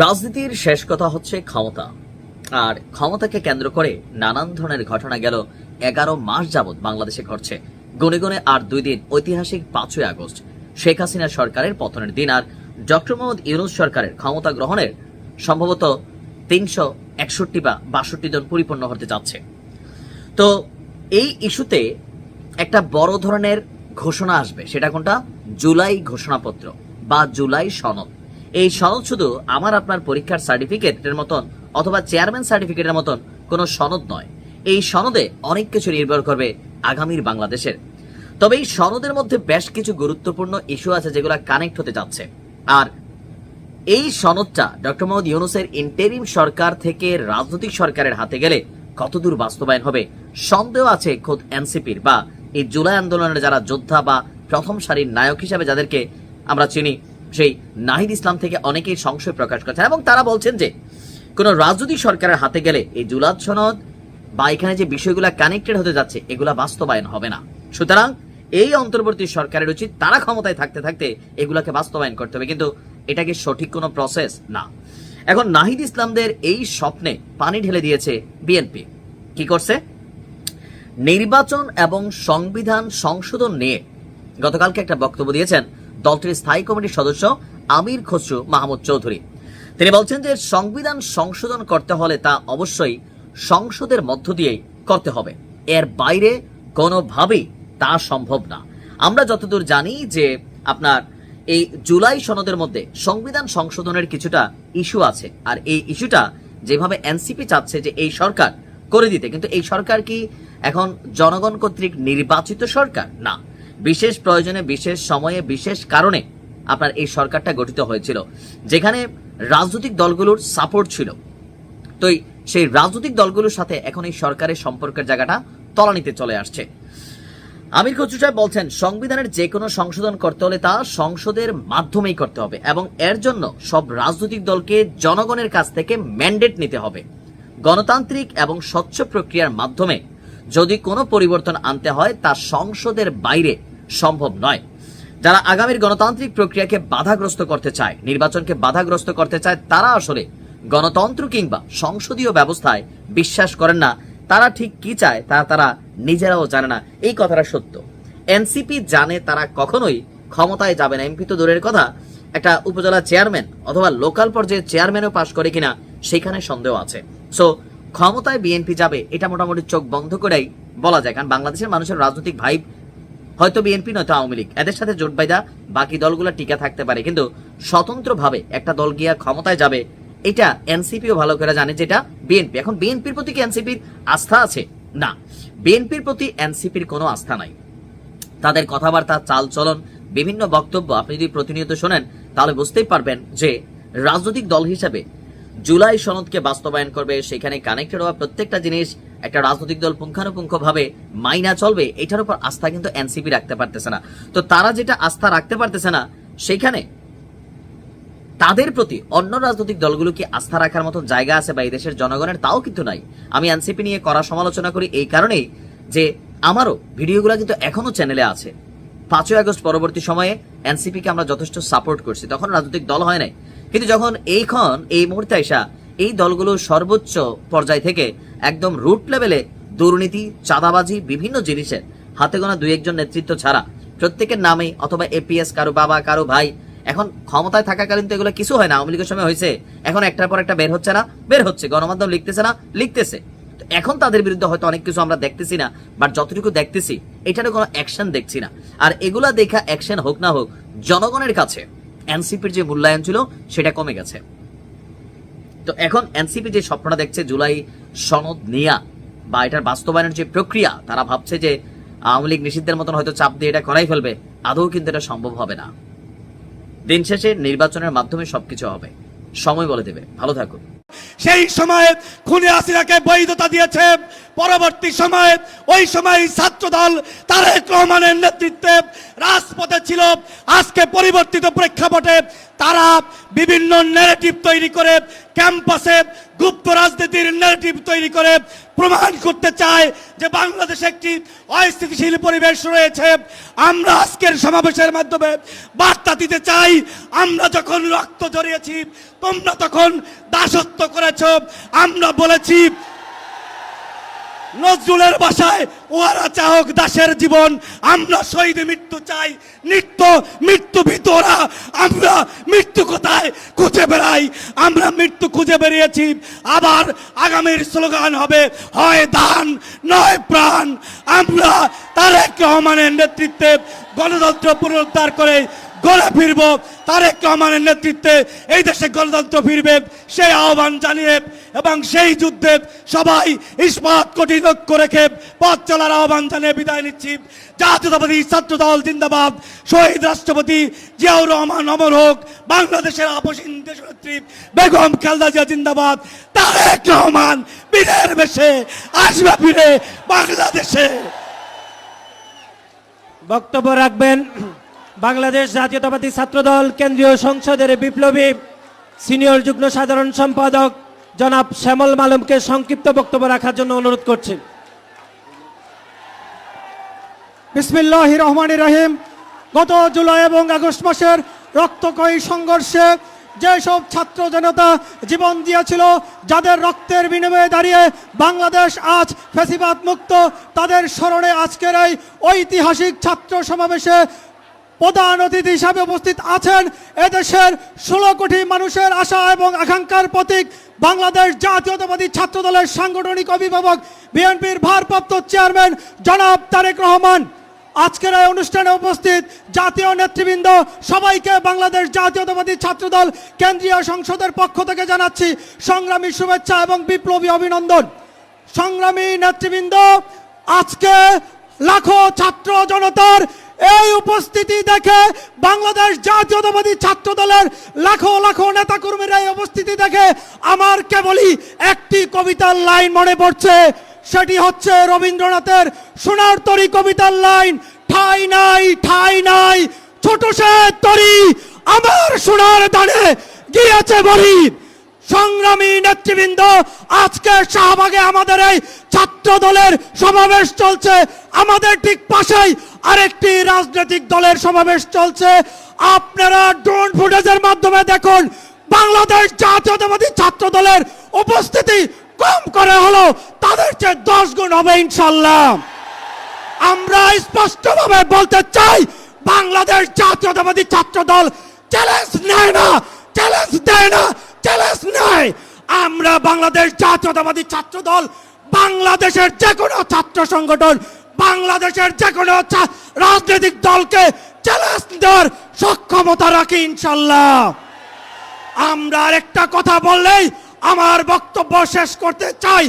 রাজনীতির শেষ কথা হচ্ছে ক্ষমতা। আর ক্ষমতাকে কেন্দ্র করে নানান ধরনের ঘটনা গেল এগারো মাস যাবৎ বাংলাদেশে ঘটছে। গুনে গুনে আর দুই দিন ঐতিহাসিক পাঁচই আগস্ট। শেখ হাসিনা সরকারের পতনের দিন আর ডক্টর মোহাম্মদ ইউনুস সরকারের ক্ষমতা গ্রহণের সম্ভবত তিনশো একষট্টি বা বাষট্টি জন পরিপূর্ণ হতে যাচ্ছে। তো এই ইস্যুতে একটা বড় ধরনের ঘোষণা আসবে। সেটা কোনটা? জুলাই ঘোষণাপত্র বা জুলাই সনদ। এই সনদ শুধু আমার, আপনার পরীক্ষার সার্টিফিকেটের মতন অথবা চেয়ারম্যান সার্টিফিকেটের মতন কোনো সনদ নয়। এই সনদে অনেক কিছু নির্ভর করবে আগামীর বাংলাদেশের। তবে এই সনদের মধ্যে বেশ কিছু গুরুত্বপূর্ণ ইস্যু আছে যেগুলো কানেক্ট হতে যাচ্ছে। আর এই সনদটা ডক্টর মোহাম্মদ ইউনুসের ইন্টেরিম সরকার থেকে রাজনৈতিক সরকারের হাতে গেলে কতদূর বাস্তবায়ন হবে সন্দেহ আছে খোদ এনসিপির বা এই জুলাই আন্দোলনের যারা যোদ্ধা বা প্রথম সারির নায়ক হিসাবে যাদেরকে আমরা চিনি, সেই নাহিদ ইসলাম থেকে অনেকেই সংশয় প্রকাশ করছেন এবং তারা বলছেন যে, কোন রাজনৈতিক সরকারের হাতে গেলে এই জুলাদ সনদ বা এখানে যে বিষয়গুলো কানেক্টেড হতে যাচ্ছে, এগুলা বাস্তবায়ন হবে না। সুতরাং এই অন্তর্বর্তী সরকারের উচিত তারা ক্ষমতায় থাকতে থাকতে এগুলাকে বাস্তবায়ন করতে হবে, কিন্তু এটাকে সঠিক কোনো প্রসেস না। এখন নাহিদ ইসলামদের এই স্বপ্নে পানি ঢেলে দিয়েছে বিএনপি। কি করছে? নির্বাচন এবং সংবিধান সংশোধন নিয়ে গতকালকে একটা বক্তব্য দিয়েছেন দলটির স্থায়ী কমিটির সদস্য আমির খসরু মাহমুদ চৌধুরী। তিনি বলছেন যে সংবিধান সংশোধন করতে হলে তা অবশ্যই সংসদের মধ্য দিয়েই করতে হবে। এর বাইরে কোনোভাবেই তা সম্ভব না। আমরা যতদূর জানি যে আপনার এই জুলাই সনদের মধ্যে সংবিধান সংশোধনের কিছুটা ইস্যু আছে। আর এই ইস্যুটা যেভাবে এনসিপি চাচ্ছে যে এই সরকার করে দিতে। কিন্তু এই সরকার কি এখন জনগণ কর্তৃক নির্বাচিত সরকার? না। বিশেষ প্রয়োজনে, বিশেষ সময়ে, বিশেষ কারণে আপনার এই সরকারটা গঠিত হয়েছিল। যেখানে রাজনৈতিক দলগুলোর সাপোর্ট ছিল। তো সেই রাজনৈতিক দলগুলোর সাথে এখন এই সরকারের সম্পর্কের জায়গাটা তলানিতে চলে আসছে। আমির খসরু সাহেব বলছেন, সংবিধানের যে কোনো সংশোধন করতে হলে তা সংসদের মাধ্যমেই করতে হবে এবং এর জন্য সব রাজনৈতিক দলকে জনগণের কাছ থেকে ম্যান্ডেট নিতে হবে। গণতান্ত্রিক এবং স্বচ্ছ প্রক্রিয়ার মাধ্যমে যদি কোনো পরিবর্তন আনতে হয়, তা সংসদের বাইরে সম্ভব নয়। যারা আগামীর গণতান্ত্রিক প্রক্রিয়াকে বাধাগ্রস্ত করতে চায়, নির্বাচনকে বাধাগ্রস্ত করতে চায়, তারা আসলে গণতন্ত্র কিংবা সংসদীয় ব্যবস্থায় বিশ্বাস করেন না। তারা ঠিক কি চায়, তা তারা নিজেরাও জানে না। এই কথাটা সত্য। এনসিপি জানে তারা কখনোই ক্ষমতায় যাবে না। এমপি তো দূরের কথা। একটা উপজেলা চেয়ারম্যান অথবা লোকাল পর্যায়ে চেয়ারম্যানও পাশ করে কিনা, সেখানে সন্দেহ আছে। সো ক্ষমতায় বিএনপি যাবে, এটা মোটামুটি চোখ বন্ধ করেই বলা যায়। কারণ বাংলাদেশের মানুষের রাজনৈতিক ভাইব হয়তো বিএনপি নয়তো আওয়ামী লীগ। এদের সাথে জোট বাইদা বাকি দলগুলো টিকে থাকতে পারে। কিন্তু স্বতন্ত্রভাবে একটা দল গিয়া ক্ষমতায় যাবে, এটা এনসিপিও ভালো করে জানে যেটা বিএনপি এখন বিএনপির প্রতি কি এনসিপির আস্থা আছে? না। বিএনপির প্রতি এনসিপির কোনো আস্থা নাই। তাদের কথাবার্তা চাল চলন বিভিন্ন বক্তব্য আপনি যদি প্রতিনিয়ত শোনেন, তাহলে বুঝতেই পারবেন যে রাজনৈতিক দল হিসেবে জুলাই সনদকে বাস্তবায়ন করবে, সেখানে কানেক্টেড হওয়া প্রত্যেকটা জিনিস একটা রাজনৈতিক দল পুঙ্খানুপুঙ্খ ভাবে মাইনা চলবে, এটার উপর আস্থা কিন্তু এনসিপি রাখতে পারতেছে না। তো তারা যেটা আস্থা রাখতে পারতেছে না, সেখানে তাদের প্রতি অন্য রাজনৈতিক দলগুলো কি আস্থা রাখার মতো জায়গা আছে বা এই দেশের জনগণের, তাও কিন্তু নাই। আমি এনসিপি নিয়ে করা সমালোচনা করি এই কারণেই যে আমারও ভিডিওগুলো কিন্তু এখনও চ্যানেলে আছে। পাঁচই আগস্ট পরবর্তী সময়ে এনসিপি কে আমরা যথেষ্ট সাপোর্ট করছি। তখন রাজনৈতিক দল হয় নাই। কিন্তু যখন এইখন এই মুহূর্তে আসা এই দলগুলো সর্বোচ্চ পর্যায় থেকে একদম রুট লেভেলে দুর্নীতি, চাঁদাবাজি, বিভিন্ন জিনিসের হাতে গোনা দুই একজন নেতৃত্ব ছাড়া প্রত্যেকের নামে অথবা এপিএস কারও বাবা, কারও ভাই, এখন ক্ষমতায় থাকাকালীন তো এগুলো কিছু হয় না। আওয়ামী লীগের সময় হয়েছে, এখন একটার পর একটা বের হচ্ছে না, বের হচ্ছে, গণমাধ্যম লিখতেছে না, লিখতেছে। এখন তাদের বিরুদ্ধে হয়তো অনেক কিছু আমরা দেখতেছি না বাট যতটুকু দেখতেছি, এটারও কোনো অ্যাকশন দেখছি না। আর এগুলা দেখা অ্যাকশন হোক না হোক, জনগণের কাছে এনসিপির যে মূল্যায়ন ছিল, সেটা কমে গেছে। তো এখন এনসিপি যে স্বপ্নটা দেখছে, জুলাই সনদ নেয়া বা এটার বাস্তবায়নের যে প্রক্রিয়া, তারা ভাবছে যে আওয়ামী লীগ নিষিদ্ধের মতন হয়তো চাপ দিয়ে এটা করাই ফেলবে, আদৌ কিন্তু এটা সম্ভব হবে না। দিন শেষে নির্বাচনের মাধ্যমে সবকিছু হবে। সময় বলে দেবে। ভালো থাকুন। সেই সময়ে খুনে আসিরাকে বৈধতা দিয়েছে। পরবর্তী সময়ে ওই সময় ছাত্রদল তারেক রহমানের নেতৃত্বে রাজপথে ছিল। আজকে পরিবর্তিত প্রেক্ষাপটে তারা বিভিন্ন নেগেটিভ তৈরি করে। ক্যাম্পাসে গুপ্ত রাজনীতির নেগেটিভ তৈরি করে। প্রমাণ করতে চায় যে বাংলাদেশে একটি অস্থিতিশীল পরিবেশ রয়েছে। আমরা আজকের সমাবেশের মাধ্যমে বার্তা দিতে চাই, আমরা যখন রক্ত জড়িয়েছি তোমরা তখন দাসত্ব করেছ। আমরা বলেছি নজরুলের বাসায় ওরা চাহক দাসের জীবন। আমরা শহীদ মৃত্যু চাই। নিত্য মৃত্যু ভিতরা আমরা মৃত্যু কোথায় খুঁজে বেড়াই? আমরা মৃত্যু খুঁজে বেরিয়েছি। আবার আগামীর স্লোগান হবে, হয় দান, নয় প্রাণ। আমরা তারেক রহমানের নেতৃত্বে গণতন্ত্র পুনরুদ্ধার করে গড়ে ফিরব। তারেক রহমানের নেতৃত্বে এই দেশে গণতন্ত্র ফিরবে। সেই আহ্বান জানিয়ে এবং সেই যুদ্ধে সবাই ইস্পাত, কঠিন রেখে পথ চলার আহ্বান জানিয়ে বিদায় নিচ্ছি। জাতীয়তাবাদী ছাত্র দল জিন্দাবাদ। শহীদ রাষ্ট্রপতি জিয়াউর রহমান অমর হোক। বাংলাদেশের আপসীন দেশনেত্রী বেগম খালদা জিয়া জিন্দাবাদ। তারেক রহমান বীরের বেশে আসবে ফিরে বাংলাদেশে। বক্তব্য রাখবেন বাংলাদেশ জাতীয়তাবাদী ছাত্রদল কেন্দ্রীয় সংসদের বিপ্লবী সিনিয়র যুগ্ম সাধারণ সম্পাদক জনাব শ্যামল মালমকে সংক্ষিপ্ত বক্তব্য রাখার জন্য অনুরোধ করছি। বিসমিল্লাহ রহমান রহিম। গত জুলাই এবং আগস্ট মাসের রক্তক্ষয়ী সংঘর্ষে যেসব ছাত্র জনতা জীবন দিয়েছিল, যাদের রক্তের বিনিময়ে দাঁড়িয়ে বাংলাদেশ আজ ফেসিবাদ মুক্ত তাদের স্মরণে আজকের এই ঐতিহাসিক ছাত্র সমাবেশে প্রধান অতিথি হিসাবে উপস্থিত আছেন এদেশের ষোলো কোটি মানুষের আশা এবং আকাঙ্ক্ষার প্রতীক বাংলাদেশ জাতীয়তাবাদী ছাত্র দলের সাংগঠনিক অভিভাবক বিএনপির ভারপ্রাপ্ত চেয়ারম্যান জনাব তারেক রহমান। আজকের এই অনুষ্ঠানে উপস্থিত জাতীয় নেতৃবৃন্দ, সবাইকে বাংলাদেশ জাতীয়তাবাদী ছাত্রদল কেন্দ্রীয় সংসদের পক্ষ থেকে জানাচ্ছি সংগ্রামী শুভেচ্ছা এবং বিপ্লবী অভিনন্দন। সংগ্রামী নেতৃবৃন্দ, আজকে লাখো ছাত্র জনতার এই উপস্থিতি দেখে বাংলাদেশ জাতীয়তাবাদী ছাত্র দলের লাখো লাখো নেতাকর্মীর এই উপস্থিতি দেখে আমার কেবলই একটি কবিতার লাইন মনে পড়ছে। সেটি হচ্ছে রবীন্দ্রনাথের সোনার তরি কবিতার লাইন, ঠাই নাই ঠাই নাই, ছোট সে তরি, আমার সোনার দানে গিয়েছে বলি সংগ্রামী নেতৃবৃন্দ, আজকে শাহবাগে আমাদের এই ছাত্র দলের সমাবেশ চলছে। আমাদের ঠিক পাশেই আরেকটি রাজনৈতিক দলের সমাবেশ চলছে। আপনারা ড্রোন ফুটেজের মাধ্যমে দেখুন। বাংলাদেশ জাতীয়তাবাদী ছাত্র দলের উপস্থিতি কম করে হলো তাদের চেয়ে দশ গুণ হবে ইনশাল্লাহ আমরা স্পষ্টভাবে বলতে চাই, বাংলাদেশ জাতীয়তাবাদী ছাত্র দল চ্যালেঞ্জ নেয় না চ্যালেঞ্জ দেয় না চ্যালেঞ্জ নেয়। আমরা বাংলাদেশ জাতীয়তাবাদী ছাত্র দল, বাংলাদেশের যে কোনো ছাত্র সংগঠন বাংলাদেশের যে কোনো রাজনৈতিক দলকে চ্যালেঞ্জ দেওয়ার সক্ষমতা রাখি ইনশাল্লাহ। আমরা আরেকটা কথা বললেই আমার বক্তব্য শেষ করতে চাই।